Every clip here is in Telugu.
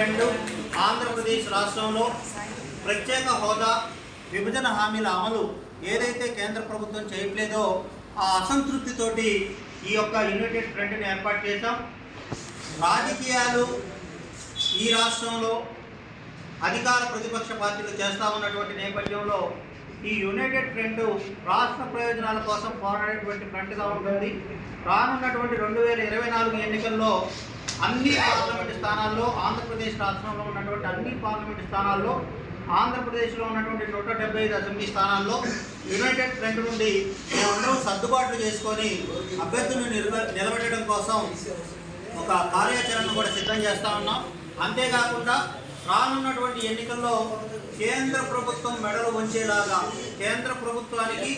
రెండు ఆంధ్రప్రదేశ్ రాష్ట్రంలో ప్రత్యేక హోదా విభజన హామీల అమలు ఏదైతే కేంద్ర ప్రభుత్వం చేయట్లేదో ఆ అసంతృప్తితోటి ఈ యొక్క యునైటెడ్ ఫ్రంట్ని ఏర్పాటు చేశాం. రాజకీయాలు ఈ రాష్ట్రంలో అధికార ప్రతిపక్ష పార్టీలు చేస్తా ఉన్నటువంటి నేపథ్యంలో ఈ యునైటెడ్ ఫ్రంట్ రాష్ట్ర ప్రయోజనాల కోసం పోరాడేటువంటి ఫ్రంట్గా ఉంటుంది. రానున్నటువంటి రెండు వేల ఇరవై నాలుగు ఎన్నికల్లో అన్ని పార్లమెంటు స్థానాల్లో ఆంధ్రప్రదేశ్ రాష్ట్రంలో ఉన్నటువంటి అన్ని పార్లమెంటు స్థానాల్లో ఆంధ్రప్రదేశ్లో ఉన్నటువంటి నూట డెబ్బై ఐదు అసెంబ్లీ స్థానాల్లో యునైటెడ్ ఫ్రంట్ నుండి మేమందరం సర్దుబాట్లు చేసుకొని అభ్యర్థులను నిలబ నిలబెట్టడం కోసం ఒక కార్యాచరణను కూడా సిద్ధం చేస్తూ ఉన్నాం. అంతేకాకుండా రానున్నటువంటి ఎన్నికల్లో కేంద్ర ప్రభుత్వం మెడలు వంచేలాగా కేంద్ర ప్రభుత్వానికి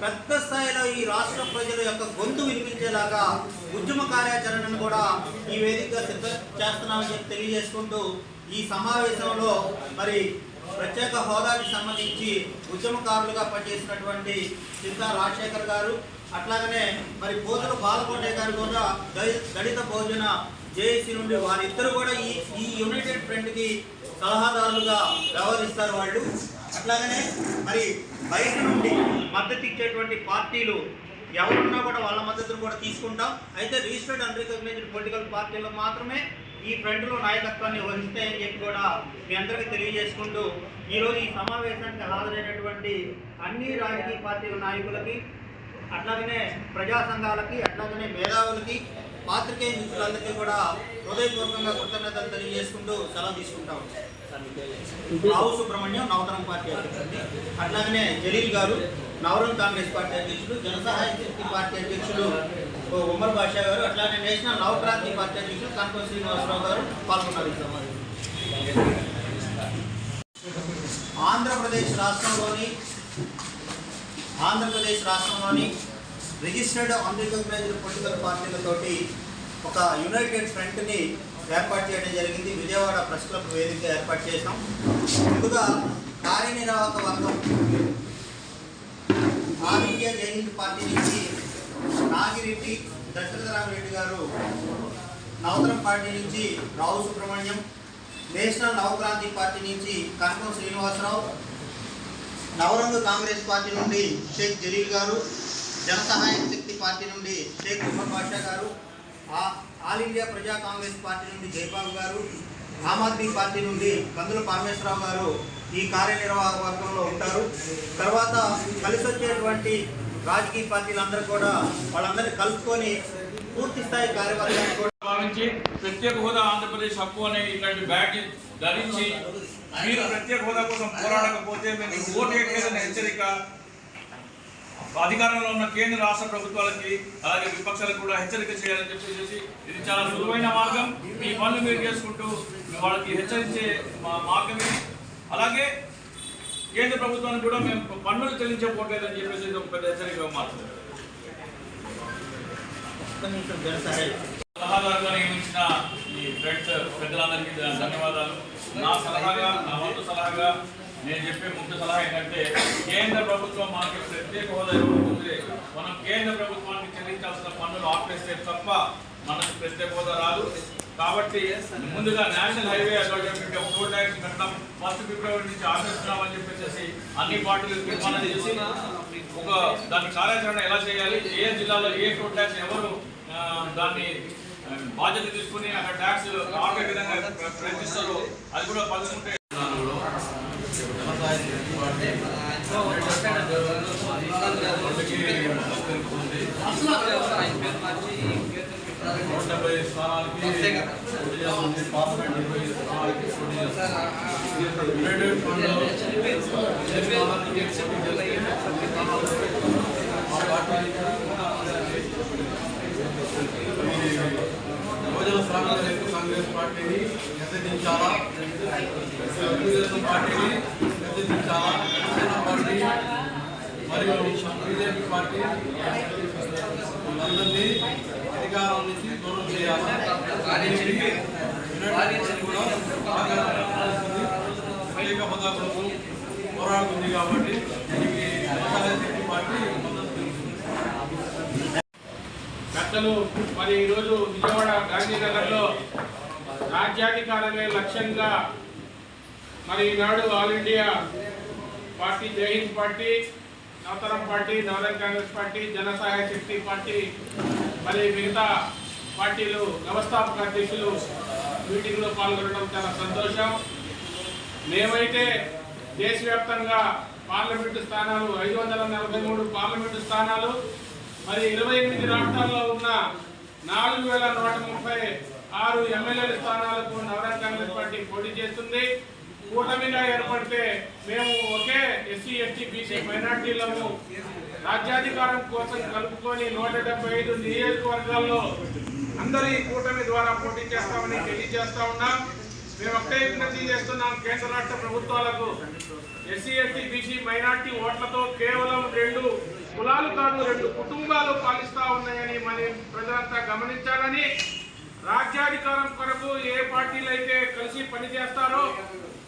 పెద్ద స్థాయిలో ఈ రాష్ట్ర ప్రజల యొక్క గొంతు వినిపించేలాగా ఉద్యమ కార్యాచరణను కూడా ఈ వేదికగా సిద్ధం చేస్తున్నామని చెప్పి తెలియజేసుకుంటూ ఈ సమావేశంలో మరి ప్రత్యేక హోదాకి సంబంధించి ఉద్యమకారులుగా పనిచేసినటువంటి సిద్ధా రాజశేఖర్ గారు అట్లాగనే మరి పోతుల బాలకోటే గారు కూడా దళిత భోజన జేఏసీ నుండి వారిద్దరు కూడా ఈ ఈ యునైటెడ్ ఫ్రంట్కి సలహాదారులుగా వ్యవహరిస్తారు వాళ్ళు. అట్లాగనే మరి బయట నుండి మద్దతు ఇచ్చేటువంటి పార్టీలు ఎవరున్నా కూడా వాళ్ళ మద్దతును కూడా తీసుకుంటాం. అయితే రిజిస్టర్డ్ అన్రికగ్నైజ్డ్ పొలిటికల్ పార్టీలు మాత్రమే ఈ ఫ్రంట్లో నాయకత్వాన్ని వహిస్తాయని చెప్పి కూడా మీ అందరికీ తెలియజేసుకుంటూ ఈరోజు ఈ సమావేశానికి హాజరైనటువంటి అన్ని రాజకీయ పార్టీల నాయకులకి అట్లాగనే ప్రజా సంఘాలకి అట్లాగనే మేధావులకి పాత్రికేయ మిత్రులందరికీ కూడా హృదయపూర్వకంగా కృతజ్ఞతలు తెలియజేసుకుంటూ సెలవు తీసుకుంటాం రావు సుబ్రహ్మణ్యం నవతరం పార్టీ అధ్యక్షుడు అట్లాగనే జలీల్ గారు నవరం కాంగ్రెస్ పార్టీ అధ్యక్షుడు జనసహాయ శక్తి పార్టీ అధ్యక్షుడు ఓ ఉమర్ బాషా గారు అట్లానే నేషనల్ నవక్రాంతి పార్టీ అధ్యక్షుడు కనకం శ్రీనివాసరావు గారు పాల్గొన్నారు ఆంధ్రప్రదేశ్ రాష్ట్రంలోని ఆంధ్రప్రదేశ్ రాష్ట్రంలోని రిజిస్టర్డ్ అన్రికగ్నైజ్డ్ పొలిటికల్ పార్టీలతోటి ఒక యునైటెడ్ ఫ్రంట్ని ఏర్పాటు చేయడం జరిగింది. విజయవాడ ప్రెస్ క్లబ్ వేదిక ఏర్పాటు చేశాం. ముందుగా కార్యనిర్వాహక వర్గం ఆల్ ఇండియా జైహింద్ పార్టీ నుంచి నాగిరెడ్డి దశరథరామరెడ్డి గారు నవతరం పార్టీ నుంచి రావు సుబ్రహ్మణ్యం నేషనల్ నవక్రాంతి పార్టీ నుంచి కనకం శ్రీనివాసరావు నవరంగ కాంగ్రెస్ పార్టీ నుండి షేక్ జలీల్ గారు జనసహాయ శక్తి పార్టీ నుండి షేక్ ఉమర్ బాషా గారు ఆ- ఆల్ ఇండియా ప్రజా కాంగ్రెస్ పార్టీ నుండి జయబాబు గారు ఆమ్ ఆద్మీ పార్టీ నుండి కందుల పరమేశ్వరరావు గారు ఈ కార్యనిర్వాహక వర్గంలో ఉంటారు. తర్వాత కలిసి వచ్చేటువంటి రాజకీయ పార్టీలందరూ కూడా వాళ్ళందరినీ కలుపుకొని పూర్తి స్థాయి కార్యవర్గాన్ని కూడా భావించి ప్రత్యేక హోదా ఆంధ్రప్రదేశ్ హక్కు అనే ఇట్లాంటి బ్యాడ్జ్ ధరించి మీరు ప్రత్యేక హోదా కోసం పోరాడకపోతే మేము ఓటు వేయట్లేదనే హెచ్చరిక అధికారంలో ఉన్న కేంద్ర రాష్ట్ర ప్రభుత్వాలకి అలాగే విపక్షాలకు కూడా హెచ్చరిక చేయాలని చెప్పేసి ఇది చాలా సులువైన మార్గం. మీ పనులు మీరు చేసుకుంటూ వాళ్ళకి హెచ్చరించే మా- మార్గం ఇది అలాగే కేంద్ర ప్రభుత్వానికి కూడా మేము పన్నులు చెల్లించకపోవట్లేదని చెప్పేసి ఒక పెద్ద హెచ్చరిక మారుతుంది. సలహాదారుగా నియమించిన ఈ ఫ్రెండ్స్ పెద్దలందరికీ ధన్యవాదాలు. నా సలహాగా నా వంతు సలహాగా నేను చెప్పే ముఖ్య సలహా ఏంటంటే కేంద్ర ప్రభుత్వం మనకి ప్రత్యేక హోదా ఇవ్వబోతుంది మనం కేంద్ర ప్రభుత్వానికి చెల్లించాల్సిన పన్నులు ఆపేస్తే తప్ప మనకు ప్రత్యేక హోదా రాదు. కాబట్టి ముందుగా national highway authority toll tax కట్టడం ఫస్ట్ ఫిబ్రవరి నుంచి ఆశిస్తున్నామని చెప్పేసి అన్ని పార్టీలు తీర్మానం చేసి ఒక దాని కార్యాచరణ ఎలా చేయాలి ఏ జిల్లాలో ఏ టోల్ ట్యాక్స్ ఎవరు దాన్ని బాధ్యత తీసుకుని అక్కడ ట్యాక్స్ ఆపే విధంగా ప్రయత్నిస్తారు అది కూడా పంచుకుంటే నూట డెబ్బై స్థానాలకి పోటీ చేస్తుంది. పార్లమెంట్ ఇరవై ఐదు స్థానాలకి పోటీ చేస్తుంది. యునైటెడ్ ఫ్రంట్లో ఏ స్థానానికి పోటీ చేస్తే ఆ పార్టీకి పార్టీని గద్దెదించాలా తెలుగుదేశం పార్టీని జనసేన పార్టీ మరియు బీజేపీ పార్టీ అధికారం నుంచి దూరం చేయాలి యునైటెడ్ కూడా పోరాడుతుంది కాబట్టి దీనికి పార్టీ మద్దతు మరి ఈరోజు విజయవాడ గాంధీనగర్లో రాజ్యాధికారమే లక్ష్యంగా మరి ఈనాడు all India party Jai Hind party Navataram party Navarang Congress party Janasahaya Shakti party మరి మిగతా పార్టీలు వ్యవస్థాపక అధ్యక్షులు మీటింగ్లో పాల్గొనడం చాలా సంతోషం. మేమైతే దేశవ్యాప్తంగా పార్లమెంటు స్థానాలు ఐదు వందల నలభై మూడు పార్లమెంటు స్థానాలు మరి ఇరవై ఎనిమిది రాష్ట్రాల్లో ఉన్న నాలుగు వేల నూట ముప్పై ఆరు ఎమ్మెల్యేల స్థానాలకు నవరత్ కాంగ్రెస్ పార్టీ పోటీ చేస్తుంది. కూటమిగా ఏర్పడితే మేము ఒకే ఎస్సీ ఎస్టీ బీసీ మైనార్టీలను రాజ్యాధికారం కోసం కలుపుకొని నూట డెబ్బై ఐదు నియోజకవర్గాల్లో అందరూ ఈ కూటమి ద్వారా పోటీ చేస్తామని తెలియజేస్తా ఉన్నాం. మేము ఒక్కటే విజ్ఞప్తి చేస్తున్నాం కేంద్ర రాష్ట్ర ప్రభుత్వాలకు ఎస్సీ ఎస్టీ బీసీ మైనార్టీ ఓట్లతో కేవలం రెండు కులాలు కాదు రెండు కుటుంబాలు పాలిస్తా ఉన్నాయని మరి ప్రజలంతా గమనించాలని రాజ్యాధికారం కొరకు ఏ పార్టీలు అయితే కలిసి పనిచేస్తారో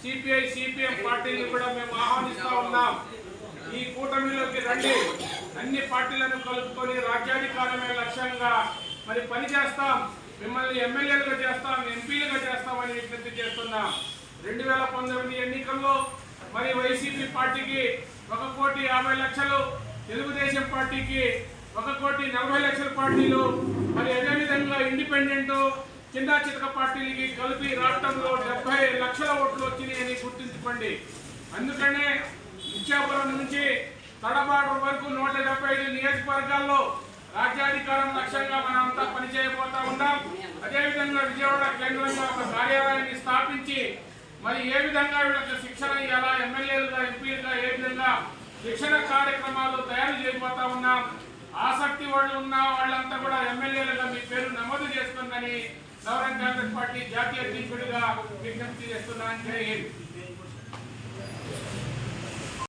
సిపిఐ సిపిఎం పార్టీని కూడా మేము ఆహ్వానిస్తా ఉన్నాం. ఈ కూటమిలోకి రండి. అన్ని పార్టీలను కలుపుకొని రాజ్యాధికారమే లక్ష్యంగా మరి పని చేస్తాం మిమ్మల్ని ఎమ్మెల్యేలుగా చేస్తాం ఎంపీలుగా చేస్తామని విజ్ఞప్తి చేస్తున్నాం. రెండు వేల పంతొమ్మిది ఎన్నికల్లో మరి వైసీపీ పార్టీకి ఒక కోటి యాభై లక్షలు తెలుగుదేశం పార్టీకి ఒక కోటి నలభై లక్షల పార్టీలు మరి అదే ఇండిపెండెంట్ చిన్న చితక పార్టీలకి కలిపి రాష్ట్రంలో డెబ్బై లక్షల ఓట్లు వచ్చినాయని గుర్తుంచుకోండి. అందుకనే ఇచ్చాపురం నుంచి తడబాటు వరకు నూట డెబ్బై ఐదు నియోజకవర్గాల్లో రాజ్యాధికారం లక్ష్యంగా మనమంతా పనిచేయబోతా ఉన్నాం. అదేవిధంగా విజయవాడ కేంద్రంగా ఒక కార్యాలయాన్ని స్థాపించి మరి ఏ విధంగా వీళ్ళకి శిక్షణ ఇవ్వాలా? ఎమ్మెల్యేలుగా ఎంపీలుగా ఏ విధంగా శిక్షణ కార్యక్రమాలు తయారు చేయబోతా ఉన్నాం? ఆసక్తి వాళ్ళు ఉన్న వాళ్ళంతా కూడా ఎమ్మెల్యేలుగా మీ పేరు నమోదు చేసుకుందని సౌరన్ కాంగ్రెస్ పార్టీ జాతీయ అధ్యక్షుడిగా విజ్ఞప్తి చేస్తున్నా